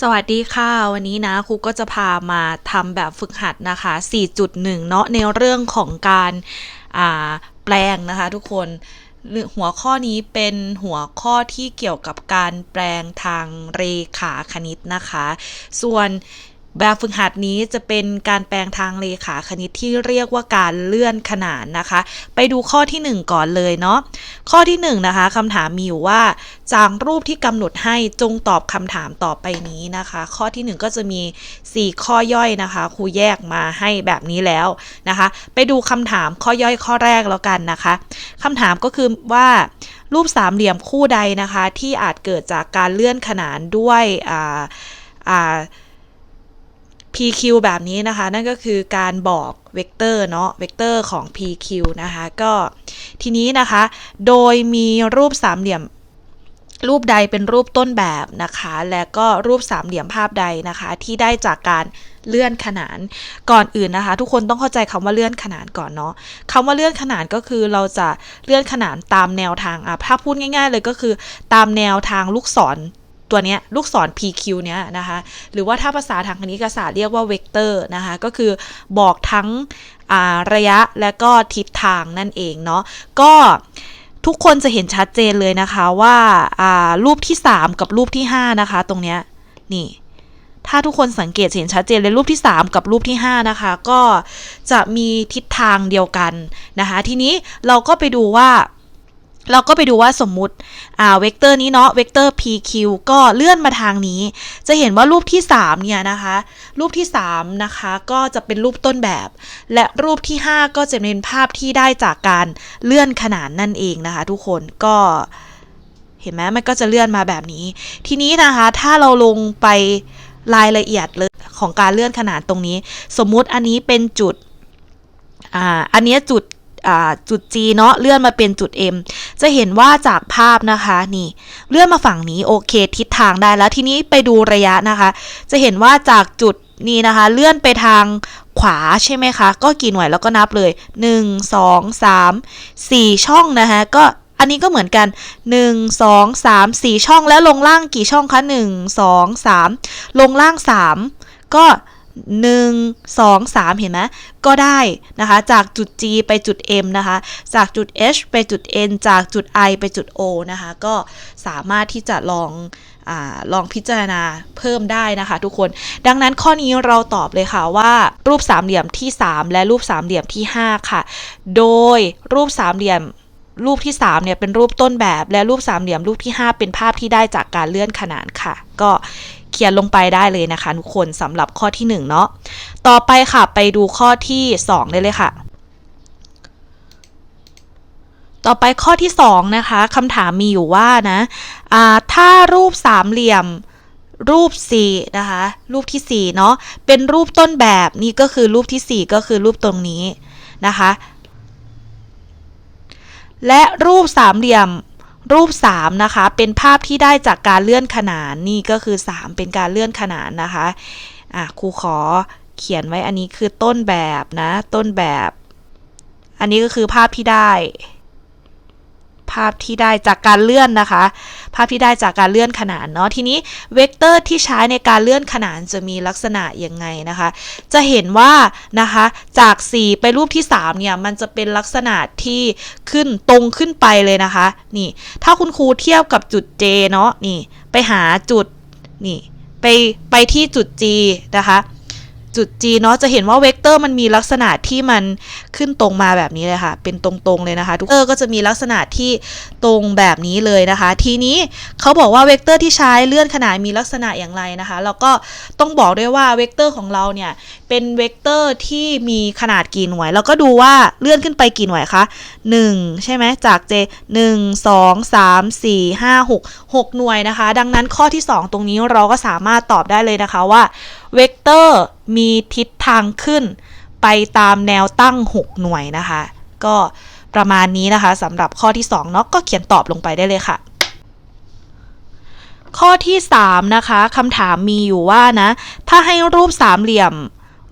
สวัสดีค่ะ วันนี้นะครูก็จะพามาทำแบบฝึกหัดนะคะ 4.1 เนาะในเรื่องของการาแปลงนะคะทุกคนหัวข้อนี้เป็นหัวข้อที่เกี่ยวกับการแปลงทางเรขาคณิตนะคะ ส่วน แบบฝึกหัดนี้จะเป็นการแปลงทางเลขาคณิตที่เรียกว่าการเลื่อนขนานนะคะ ไปดูข้อที่ 1 ก่อนเลยเนาะข้อที่1นนะคะคำถามมีอยู่ว่า จากรูปที่กำหนดให้จงตอบคำถามต่อไปนี้นะคะ ข้อที่ 1 ก็จะมี 4 ข้อย่อยนะคะครูแยกมาให้แบบนี้แล้วนะคะ ไปดูคำถามข้อย่อยข้อแรกแล้วกันนะคะคำถามก็คือว่ารูปสามเหลี่ยมคู่ใดนะคะ ที่อาจเกิดจากการเลื่อนขนานด้วยอ่าอ่า PQ แบบนี้นะคะ นั่นก็คือการบอกเวกเตอร์เนาะเวกเตอร์ของ PQ นะคะ ก็ทีนี้นะคะ โดยมีรูปสามเหลี่ยมรูปใดเป็นรูปต้นแบบนะคะ และก็รูปสามเหลี่ยมภาพใดนะคะ ที่ได้จากการเลื่อนขนานก่อนอื่นนะคะ ทุกคนต้องเข้าใจคำว่าเลื่อนขนานก่อนเนาะคำว่าเลื่อนขนานก็คือเราจะเลื่อนขนานตามแนวทางอะถ้าพูดง่าย ๆ เลยก็คือ ตามแนวทางลูกศร ตัวนี้ลูกศร PQ เนี้ยนะคะหรือว่าถ้าภาษาทางคณิตศาสตร์เรียกว่าเวกเตอร์นะคะก็คือบอกทั้งระยะและก็ทิศทางนั่นเองเนาะก็ทุกคนจะเห็นชัดเจนเลยนะคะว่ารูปที่ 3 กับรูปที่ 5 นะคะ ตรงเนี้ยนี่ถ้าทุกคนสังเกตเห็นชัดเจนเลยรูปที่ 3 กับรูปที่ 5 นะคะ ก็จะมีทิศทางเดียวกันนะคะ ทีนี้เราก็ไปดูว่า เราก็ไปดูว่าสมมุติอ่าเวกเตอร์นี้เนาะเวกเตอร์ pq ก็เลื่อนมาทางนี้ จะเห็นว่ารูปที่ 3 เนี่ยนะคะ รูปที่ 3 นะคะ ก็จะเป็นรูปต้นแบบ และรูปที่ 5 ก็จะเป็นภาพที่ได้จากการเลื่อนขนานนั่นเองนะคะ ทุกคนก็เห็นไหมมันก็จะเลื่อนมาแบบนี้ ทีนี้นะคะถ้าเราลงไปรายละเอียดเลยของการเลื่อนขนานตรงนี้ สมมุติอันนี้เป็นจุดอ่าอันนี้จุดจุด G เนาะเลื่อนมาเป็นจุด M จะเห็นว่าจากภาพนะคะนี่เลื่อนมาฝั่งนี้โอเค ทิศทางได้แล้วทีนี้ไปดูระยะนะคะ จะเห็นว่าจากจุดนี้นะคะ เลื่อนไปทางขวาใช่ไหมคะ ก็กี่หน่วยแล้วก็นับเลย 1 2 3 4 ช่องนะคะก็อันนี้ก็เหมือนกัน 1 2 3 4 ช่องแล้วลงล่างกี่ช่องคะ 1 2 3 ลงล่าง 3 ก็ 1 2 3 เห็นไหมก็ได้นะคะ จากจุด G ไปจุด M นะคะ จากจุด H ไปจุด N จากจุด I ไปจุด O นะคะ ก็สามารถที่จะลองอลองพิจารณาเพิ่มได้นะคะทุกคน ดังนั้นข้อนี้เราตอบเลยค่ะว่า รูปสามเหลี่ยมที่ 3 และรูปสามเหลี่ยมที่ 5 ค่ะ โดยรูปสามเหลี่ยมรูปที่ 3 เนี่ยเป็นรูปต้นแบบ และรูปสามเหลี่ยมรูปที่ 5 เป็นภาพที่ได้จากการเลื่อนขนานค่ะ ก็ เขียนลงไปได้เลยนะคะทุกคนสำหรับข้อที่1เนาะต่อไปค่ะไปดูข้อที่ 2 ได้เลยค่ะต่อไปข้อที่ 2 นะคะคำถามมีอยู่ว่านะถ้ารูปสามเหลี่ยมรูป4นะคะ รูปที่ 4 เนาะเป็นรูปต้นแบบนี่ก็คือรูปที่ 4 ก็คือรูปตรงนี้นะคะ และรูปสามเหลี่ยม รูป 3 นะคะ เป็นภาพที่ได้จากการเลื่อนขนานนี่ก็คือ 3 เป็นการเลื่อนขนานนะคะอะครูขอเขียนไว้อันนี้คือต้นแบบนะ ต้นแบบ อันนี้ก็คือภาพที่ได้าพที่ได้จากการเลื่อนนะคะ ภาพที่ได้จากการเลื่อนขนานเนาะทีนี้เวกเตอร์ที่ใช้ในการเลื่อนขนานจะมีลักษณะยังไงนะคะ จะเห็นว่านะคะจาก 4 ไปรูปที่ 3 เนี่ย มันจะเป็นลักษณะที่ขึ้นตรงขึ้นไปเลยนะคะ นี่ ถ้าคุณครูเทียบกับจุด J เนาะนี่ ไปหาจุดนี่ ไปไปที่จุด G นะคะ จุด G เนาะจะเห็นว่าเวกเตอร์มันมีลักษณะที่มันขึ้นตรงมาแบบนี้เลยค่ะ เป็นตรงๆเลยนะคะ ทุกเตอร์ก็จะมีลักษณะที่ตรงแบบนี้เลยนะคะ ทีนี้เขาบอกว่าเวกเตอร์ที่ใช้เลื่อนขนาดมีลักษณะอย่างไรนะคะแล้วก็ต้องบอกด้วยว่าเวกเตอร์ของเราเนี่ยเป็นเวกเตอร์ที่มีขนาดกี่หน่วย แล้วก็ดูว่าเลื่อนขึ้นไปกี่หน่วยคะ1 ใช่ไหมจาก J 1 2 3 4 5 6 6 หน่วยนะคะ ดังนั้นข้อที่ 2 ตรงนี้เราก็สามารถตอบได้เลยนะคะว่า เวกเตอร์มีทิศทางขึ้น ไปตามแนวตั้ง 6 หน่วยนะคะ ก็ประมาณนี้นะคะสำหรับข้อที่2เนาะก็เขียนตอบลงไปได้เลยค่ะ ข้อที่3นะคะคำถามมีอยู่ว่านะ ถ้าให้รูปสามเหลี่ยม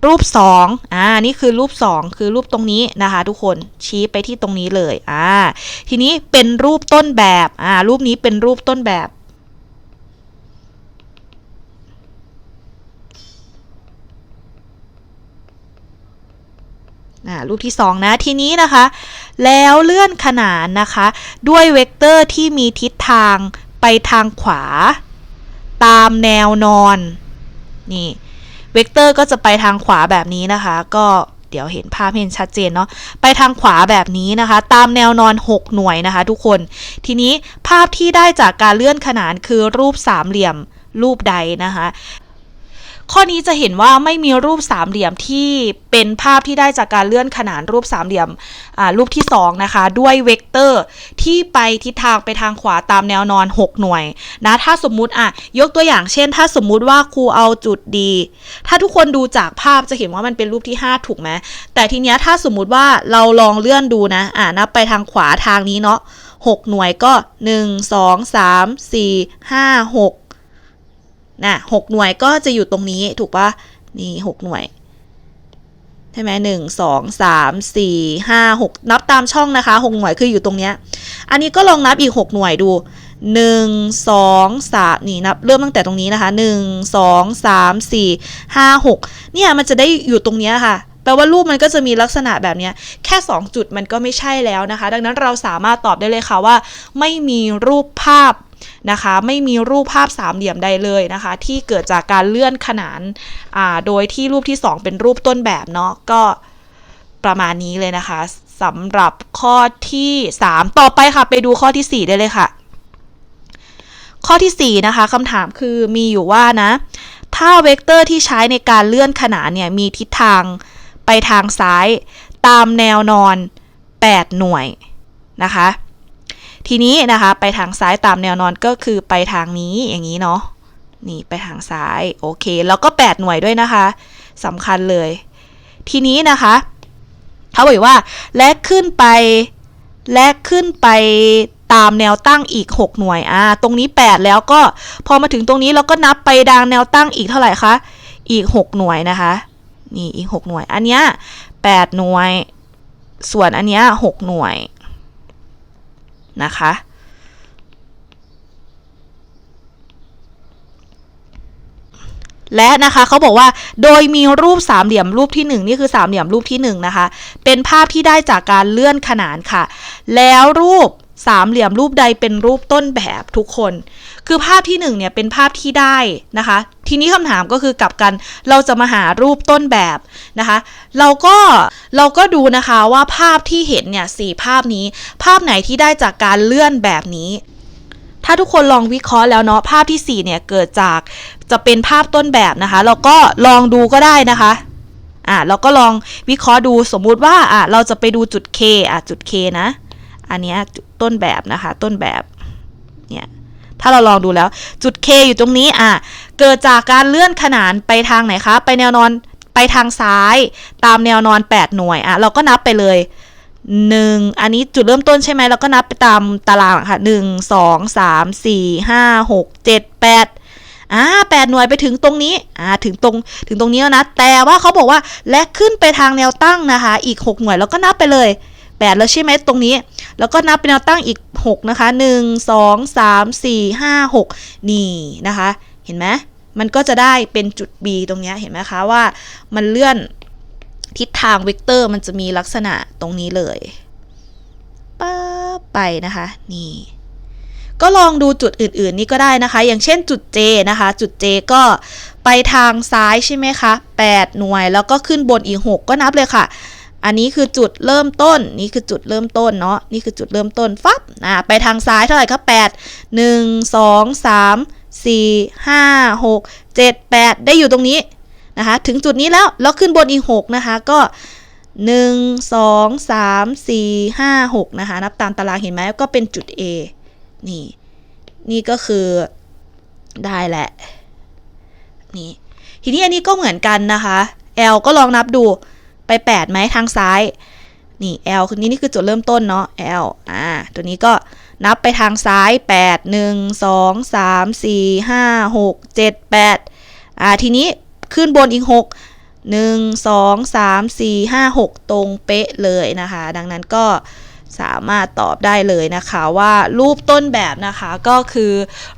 รูป2อ่า นี่คือรูป 2 คือรูปตรงนี้นะคะ ทุกคน ชี้ไปที่ตรงนี้เลย อ่า ทีนี้เป็นรูปต้นแบบ อ่า รูปนี้เป็นรูปต้นแบบ รูปที่ 2 นะ ทีนี้นะคะ แล้วเลื่อนขนานนะคะ ด้วยเวกเตอร์ที่มีทิศทางไปทางขวา ตามแนวนอน นี่ เวกเตอร์ก็จะไปทางขวาแบบนี้นะคะ ก็เดี๋ยวเห็นภาพเห็นชัดเจนเนาะ ไปทางขวาแบบนี้นะคะ ตามแนวนอน 6 หน่วยนะคะ ทุกคน ทีนี้ภาพที่ได้จากการเลื่อนขนานคือรูปสามเหลี่ยมรูปใดนะคะ ข้อนี้จะเห็นว่าไม่มีรูปสามเหลี่ยมที่เป็นภาพที่ได้จากการเลื่อนขนานรูปสามเหลี่ยมรูปที่ 2 นะคะ ด้วยเวกเตอร์ที่ไปทิศทางไปทางขวาตามแนวนอน 6 หน่วยนะถ้าสมมุติอะยกตัวอย่างเช่น ถ้าสมมุติว่าครูเอาจุดดี ถ้าทุกคนดูจากภาพจะเห็นว่ามันเป็นรูปที่ 5 ถูกไหมแต่ทีเนี้ยถ้าสมมุติว่าเราลองเลื่อนดูนะอ่านับไปทางขวาทางนี้เนาะ6หน่วยก็ 1 2 3 4 5 6 นะ6หน่วยก็จะอยู่ตรงนี้ถูกปะนี่6หน่วยใช่ไหมหนึ่งสองสามสี่ห้าหกนับตามช่องนะคะหกหน่วยคืออยู่ตรงเนี้ยอันนี้ก็ลองนับอีกหกหน่วยดูหนึ่งสองสามนี่นับเริ่มตั้งแต่ตรงนี้นะคะหนึ่งสองสามสี่ห้าหกเนี่ยมันจะได้อยู่ตรงเนี้ยค่ะแปลว่ารูปมันก็จะมีลักษณะแบบเนี้ยแค่ 2 จุดมันก็ไม่ใช่แล้วนะคะ ดังนั้นเราสามารถตอบได้เลยค่ะว่า ไม่มีรูปภาพ นะคะ ไม่มีรูปภาพสามเหลี่ยมใดเลยนะคะ ที่เกิดจากการเลื่อนขนานอ่าโดยที่รูปที่ 2 เป็นรูปต้นแบบเนาะก็ประมาณนี้เลยนะคะสำหรับข้อที่ 3 ต่อไปค่ะไปดูข้อที่ 4 ได้เลยค่ะ ข้อที่ 4 นะคะคำถามคือมีอยู่ว่านะ ถ้าเวกเตอร์ที่ใช้ในการเลื่อนขนานเนี่ยมีทิศทางไปทางซ้าย ตามแนวนอน 8 หน่วยนะคะ ทีนี้นะคะ ไปทางซ้ายตามแนวนอนก็คือไปทางนี้อย่างนี้เนาะนี่ไปทางซ้ายโอเค แล้วก็ 8 หน่วยด้วยนะคะสำคัญเลย ทีนี้นะคะเขาบอกว่าและขึ้นไปและขึ้นไปตามแนวตั้งอีก 6 หน่วยอ่าตรงนี้ 8 แล้วก็พอมาถึงตรงนี้เราก็นับไปดางแนวตั้งอีกเท่าไหร่คะอีก 6 หน่วยนะคะนี่อีก 6 หน่วย อันเนี้ย8หน่วย ส่วนอันเนี้ย6หน่วย นะคะ และนะคะเขาบอกว่าโดยมีรูปสามเหลี่ยมรูปที่ 1 นี่คือสามเหลี่ยมรูปที่1นะคะ เป็นภาพที่ได้จากการเลื่อนขนานค่ะ แล้วรูป สามเหลี่ยมรูปใดเป็นรูปต้นแบบทุกคน คือภาพที่1เนี่ยเป็นภาพที่ได้นะคะ ทีนี้คำถามก็คือกลับกัน เราจะมาหารูปต้นแบบนะคะ เราก็เราก็ดูนะคะว่าภาพที่เห็นเนี่ยสี่ภาพนี้ ภาพไหนที่ได้จากการเลื่อนแบบนี้ ถ้าทุกคนลองวิเคราะห์แล้วเนาะภาพที่4เนี่ยเกิดจากจะเป็นภาพต้นแบบนะคะ เราก็ลองดูก็ได้นะคะอ่าเราก็ลองวิเคราะห์ดูสมมุติว่าอะเราจะไปดูจุด K อะจุด K นะ อันเนี้ยจุด ต้นแบบนะคะ ต้นแบบเนี่ยถ้าเราลองดูแล้วจุด K อยู่ตรงนี้อะเกิดจากการเลื่อนขนานไปทางไหนคะ ไปแนวนอนไปทางซ้ายตามแนวนอน 8 หน่วยอะเราก็นับไปเลยหนึ่งอันนี้จุดเริ่มต้นใช่ไหมเราก็นับไปตามตารางค่ะหนึ่งสองสามสี่ห้าหกเจ็ดแปดอ่าแปดหน่วยไปถึงตรงนี้อ่าถึงตรงถึงตรงนี้แล้วนะ แต่ว่าเขาบอกว่าและขึ้นไปทางแนวตั้งนะคะ อีกหกหน่วยเราก็นับไปเลย ปดแล้วใช่ไหมตรงนี้ แล้วก็นับเป็นแนวตั้งอีกหกนะคะหนึ่งสองสามสี่ห้าหกนี่นะคะ เห็นไหมมันก็จะได้เป็นจุด B ตรงนี้เห็นไหมคะว่ามันเลื่อนทิศทางเวกเตอร์มันจะมีลักษณะตรงนี้เลยป้าไปนะคะ นี่ ก็ลองดูจุดอื่นๆ นี่ก็ได้นะคะ อย่างเช่นจุด J นะคะ จุด J ก็ไปทางซ้ายใช่ไหมคะ 8 หน่วยแล้วก็ขึ้นบนอีก 6 ก็นับเลยค่ะ อันนี้คือจุดเริ่มต้น นี่คือจุดเริ่มต้นเนาะ นี่คือจุดเริ่มต้น ฟับอ่าไปทางซ้ายเท่าไหร่ครับ8 1 2 3 4 5 6 7 8 ได้อยู่ตรงนี้นะคะ ถึงจุดนี้แล้ว แล้วขึ้นบนอีก 6 นะคะ ก็ 1 2 3 4 5 6 นะคะ นับตามตารางเห็นไหม ก็เป็นจุด A นี่ นี่ก็คือได้แหละ นี่ ทีนี้อันนี้ก็เหมือนกันนะคะ L ก็ลองนับดู ไป8ไหมทางซ้าย นี่ L คือนี้นี่คือจุดเริ่มต้นเนาะ L อ่า ตัวนี้ก็นับไปทางซ้าย 8 1 2 3 4 5 6 7 8อ่า ทีนี้ขึ้นบนอีก 6 1 2 3 4 5 6 ตรงเป๊ะเลยนะคะ ดังนั้นก็สามารถตอบได้เลยนะคะว่ารูปต้นแบบนะคะก็คือ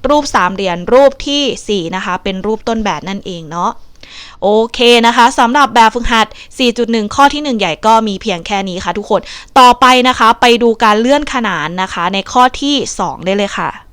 รูปสามเหลี่ยมรูปทีสี่4 นะคะ เป็นรูปต้นแบบนั่นเองเนาะ โอเคนะคะสำหรับแบบฝึกหัด 4.1 ข้อที่ 1 ใหญ่ก็มีเพียงแค่นี้ค่ะทุกคน ต่อไปนะคะไปดูการเลื่อนขนานนะคะ ในข้อที่ 2 ได้เลยค่ะ